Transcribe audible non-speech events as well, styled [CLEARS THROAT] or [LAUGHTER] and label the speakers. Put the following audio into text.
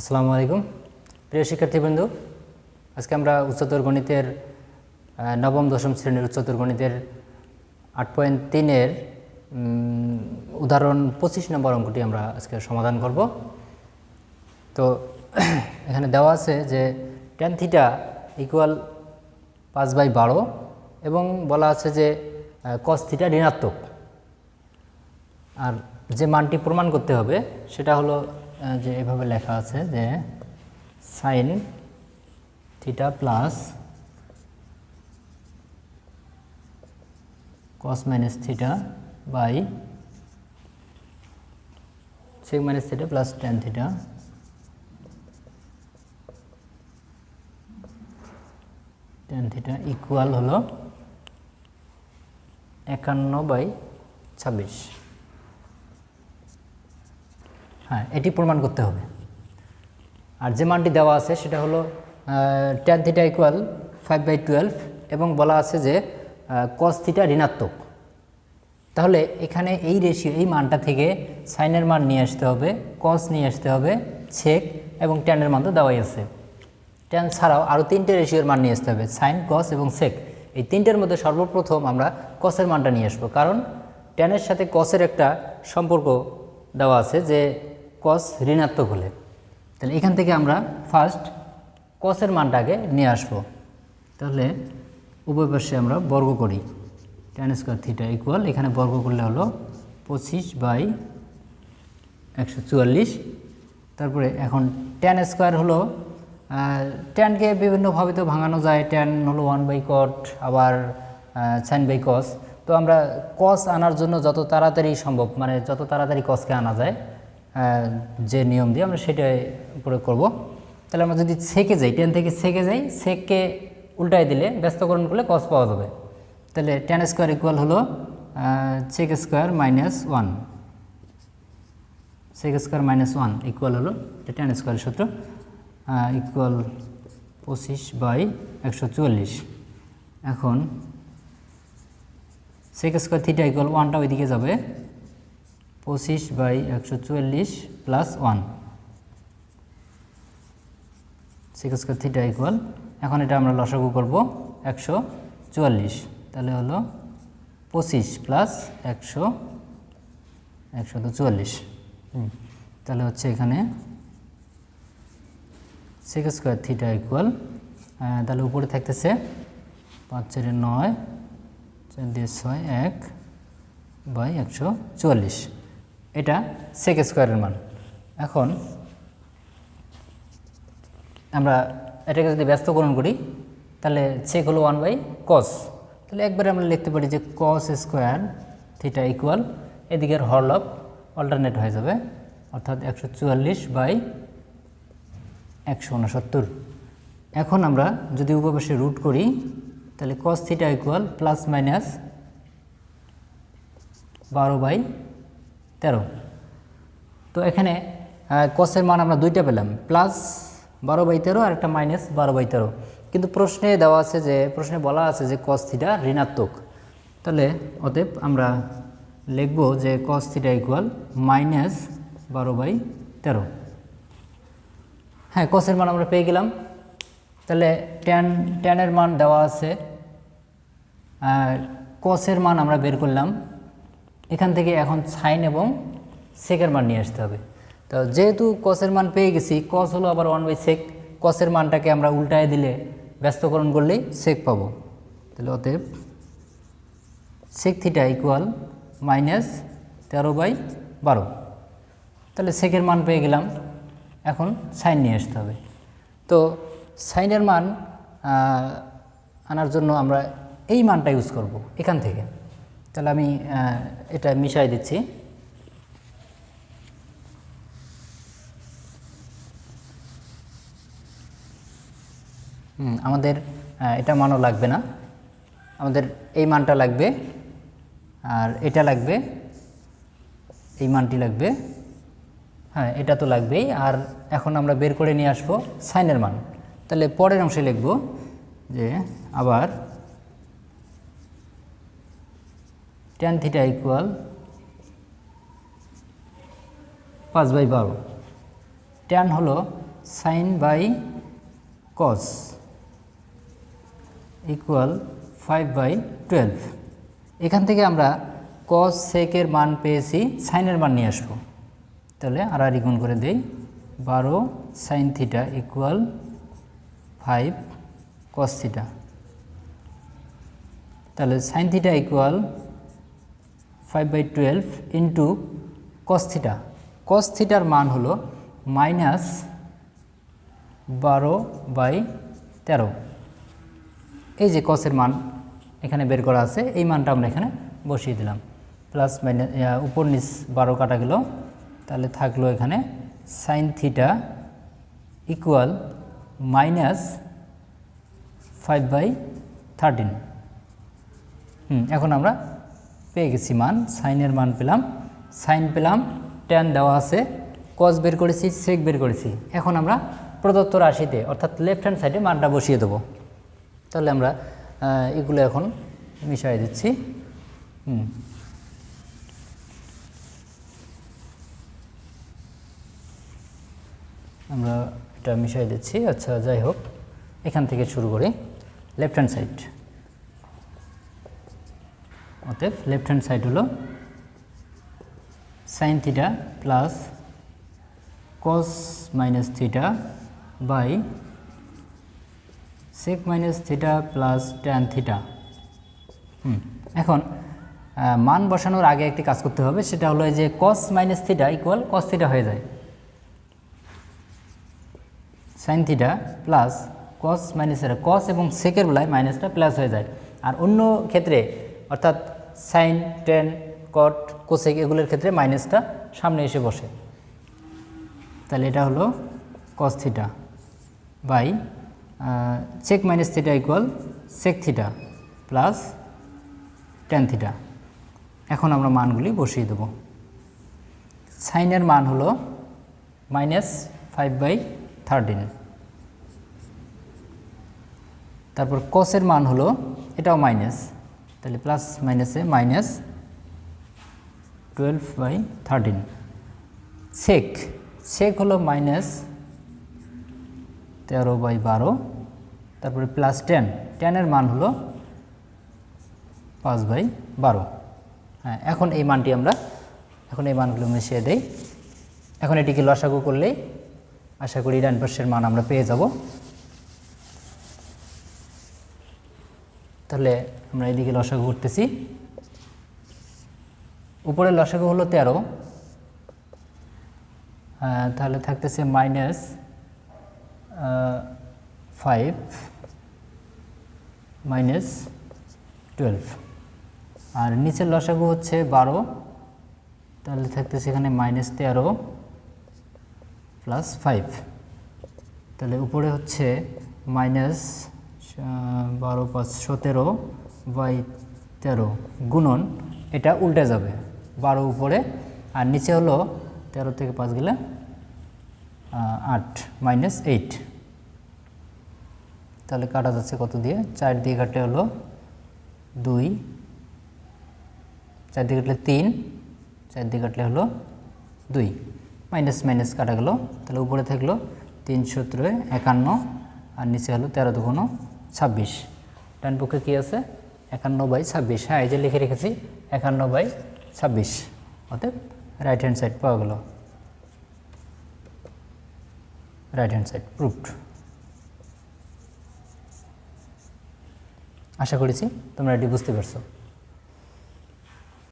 Speaker 1: আসসালামু আলাইকুম। প্রিয় শিক্ষার্থীবৃন্দ, আজকে আমরা উচ্চতর গণিতের নবম, দশম শ্রেণির উচ্চতর গণিতের আট পয়েন্ট তিনের উদাহরণ পঁচিশ নম্বর অঙ্কটি আমরা আজকে সমাধান করব। তো, [CLEARS THROAT] এখানে দেওয়া আছে যে টেন থিটা ইকুয়াল পাঁচ বাই বারো এবং বলা আছে যে কস থিটা ঋণাত্মক। আর যে মানটি প্রমাণ করতে হবে সেটা হলো যে এভাবে লেখা আছে যে sine theta plus cos minus theta by sec minus theta plus tan theta. Tan theta equal হলো একান্ন বাই ছাব্বিশ। হ্যাঁ এটি প্রমাণ করতে হবে। আর যে মানটি দেওয়া আছে সেটা হলো tan theta equal five by twelve এবং বলা আছে যে কস থিটা ঋণাত্মক। তাহলে এখানে এই রেশিও এই মানটা থেকে সাইনের মান নিয়ে আসতে হবে কস নিয়ে আসতে হবে ছেক এবং ট্যানের মান তো দেওয়াই আছে। ট্যান ছাড়াও আরও তিনটে রেশিওর মান নিয়ে আসতে হবে সাইন কস এবং সেক এই তিনটের মধ্যে সর্বপ্রথম আমরা কসের মানটা নিয়ে আসব। কারণ ট্যানের সাথে কসের একটা সম্পর্ক দেওয়া আছে যে কস ঋণাত্মক হলে, তাহলে এখান থেকে আমরা ফার্স্ট কসের মানটাকে নিয়ে আসব। তাহলে উভয় আমরা বর্গ করি। টেন স্কোয়ার থিটা ইকুয়াল এখানে বর্গ করলে হলো পঁচিশ বাই একশো চুয়াল্লিশ। তারপরে এখন টেন স্কোয়ার হলো টেনকে বিভিন্নভাবে তো ভাঙানো যায় টেন হলো ওয়ান বাই কট আবার সাইন বাই কস তো আমরা কস আনার জন্য যত তাড়াতাড়ি সম্ভব মানে যত তাড়াতাড়ি কসকে আনা যায় যে নিয়ম দিয়ে আমরা সেটাই প্রয়োগ করব। তাহলে আমরা যদি সেকে যাই টেন থেকে সেকে যাই সেককে উল্টাই দিলে ব্যস্তকরণ করলে কস পাওয়া যাবে। তাহলে টেন স্কোয়ার ইকুয়াল হলো sec square minus one sec square minus one equal হলো, এটা টেন স্কোয়ার সূত্র ইকুয়াল পঁচিশ বাই একশো চুয়াল্লিশ এখন সেক স্কোয়ার থিটা ইকুয়াল ওয়ানটা ওইদিকে যাবে। পঁচিশ বাই একশো চুয়াল্লিশ plus one six square theta equal এখন এটা আমরা লসাগু করব একশো চুয়াল্লিশ। তাহলে হলো পঁচিশ প্লাস একশো একশো তো চুয়াল্লিশ। তাহলে হচ্ছে এখানে সিক্স স্কোয়ার থিটা ইকুয়াল তাহলে উপরে থাকতেছে পাঁচ চারে নয় চার দিয়ে ছয় এক বাই একশো চুয়াল্লিশ। এটা সেক স্কোয়ারের মান। এখন আমরা এটাকে যদি ব্যস্তকরণ করি, তাহলে সেক হলো ওয়ান বাই কস তাহলে একবারে আমরা লিখতে পারি যে কস স্কোয়ার থিটা ইকুয়াল এদিকের হরলব অল্টারনেট হয়ে যাবে, অর্থাৎ একশো চুয়াল্লিশ বাই একশো উনসত্তর। এখন আমরা যদি উপবাসে রুট করি, তাহলে cos theta equal plus minus বারো বাই তেরো। তো এখানে কসের মান আমরা দুইটা পেলাম প্লাস বারো বাই তেরো আর একটা মাইনাস বারো বাই তেরো। কিন্তু প্রশ্নে দেওয়া আছে যে, প্রশ্নে বলা আছে যে কস থিটা ঋণাত্মক। তাহলে অতএব আমরা লিখব যে কস থিটা ইকুয়াল মাইনাস বারো বাই তেরো। হ্যাঁ কসের মান আমরা পেয়ে গেলাম। তাহলে টেন টেনের মান দেওয়া আছে। কসের মান আমরা বের করলাম। এখান থেকে এখন সাইন এবং সেকের মান নিয়ে আসতে হবে। তো যেহেতু কসের মান পেয়ে গেছি কস হলো আবার ওয়ান বাই সেক কসের মানটাকে আমরা উল্টায় দিলে ব্যস্তকরণ করলেই সেক পাবো। তাহলে অতএব সেক থিটা ইকুয়াল মাইনাস তেরো বাই বারো। তাহলে সেকের মান পেয়ে গেলাম, এখন সাইন নিয়ে আসতে হবে। তো সাইনের মান আনার জন্য আমরা এই মানটা ইউজ করব এখান থেকে। তাহলে আমি এটা মিশাই দিচ্ছি। আমাদের এটা মানও লাগবে না। আমাদের এই মানটা লাগবে, আর এটা লাগবে, এই মানটি লাগবে। হ্যাঁ এটা তো লাগবেই। আর এখন আমরা বের করে নিয়ে আসব সাইনের মান। তাহলে পরের অংশে লিখব যে আবার টেন থিটা ইকুয়াল পাঁচ বাই বারো। ট্যান হলো sine by cos equal five by twelve এখান থেকে আমরা কস সেকের মান পেয়েছি সাইনের মান নিয়ে আসব। তাহলে আর আর গুণ করে দেই, বারো sine theta equal five cos theta তাহলে sine theta equal five by twelve into cos theta cos থিটার মান হলো মাইনাস বারো বাই তেরো। এই যে কসের মান এখানে বের করা আছে, এই মানটা আমরা এখানে বসিয়ে দিলাম। প্লাস মাইনাস উপর নিচ বারো কাটা গেল। তাহলে থাকল এখানে sine theta equal minus five by thirteen হুম, এখন আমরা পেয়ে গেছি মান, সাইনের মান পেলাম, সাইন পেলাম ট্যান দেওয়া আছে কস বের করেছি সেক বের করেছি। এখন আমরা প্রদত্ত রাশিতে, অর্থাৎ লেফট হ্যান্ড সাইডে মানটা বসিয়ে দেবো। তাহলে আমরা এগুলো এখন মিশিয়ে দিচ্ছি। হুম। আমরা এটা মিশিয়ে দিচ্ছি আচ্ছা যাই হোক, এখান থেকে শুরু করি লেফট হ্যান্ড সাইড অতএব লেফট হ্যান্ড সাইড হলো sine theta plus cos minus theta by sec minus theta plus tan theta এখন মান বসানোর আগে একটি কাজ করতে হবে, সেটা হলো যে cos minus theta equal cos theta হয়ে যায়। Sine theta plus cos minus cos এবং সেকের বেলায় মাইনাসটা প্লাস হয়ে যায়। আর অন্য ক্ষেত্রে, অর্থাৎ সাইন, টেন, কট, কোসেক এগুলোর ক্ষেত্রে মাইনাসটা সামনে এসে বসে। তাহলে এটা হলো cos theta by sec minus theta equal sec theta plus tan theta এখন আমরা মানগুলি বসিয়ে দেব। সাইনের মান হলো মাইনাস ফাইভ বাই থার্টিন তারপর কসের মান হলো এটাও মাইনাস তাহলে প্লাস মাইনাসে minus twelve by thirteen sec sec হলো মাইনাস তেরো বাই বারো, তারপরে প্লাস টেন টেনের মান হলো পাঁচ বাই বারো। হ্যাঁ এখন এই মানটি আমরা, এখন এই মানগুলো মিশিয়ে দেই। এখন এটিকে লসাগু করলেই আশা করি ডান পাশের মান আমরা পেয়ে যাব। তাহলে আমরা এদিকে লসাগু করতেছি। উপরের লসাগু হলো তেরো। তাহলে থাকতেছে মাইনাস ফাইভ মাইনাস টুয়েলভ আর নিচের লসাগু হচ্ছে বারো। তাহলে থাকতেছে এখানে মাইনাস তেরো প্লাস ফাইভ তাহলে উপরে হচ্ছে মাইনাস বারো পাঁচ সতেরো। বাই তেরো গুণন, এটা উল্টে যাবে বারো উপরে, আর নিচে হলো তেরো থেকে পাঁচ গেলে আট মাইনাস এইট তাহলে কাটা যাচ্ছে কত দিয়ে? চার দিয়ে কাটলে হলো দুই, চার দিয়ে কাটলে তিন, চার দিয়ে কাটলে হলো দুই। মাইনাস মাইনাস কাটা গেল, তাহলে উপরে থাকল তিন সতেরো একান্ন, আর নিচে হলো তেরো দুগুণ ছাব্বিশ। ডান পক্ষে কী আছে? একান্ন বাই ছাব্বিশ। হ্যাঁ এই যে লিখে রেখেছি, একান্ন বাই ছাব্বিশ। অতএব রাইট হ্যান্ড সাইড পাওয়া গেল। রাইট হ্যান্ড সাইড প্রুফড আশা করেছি তোমরা এটি বুঝতে পারছ।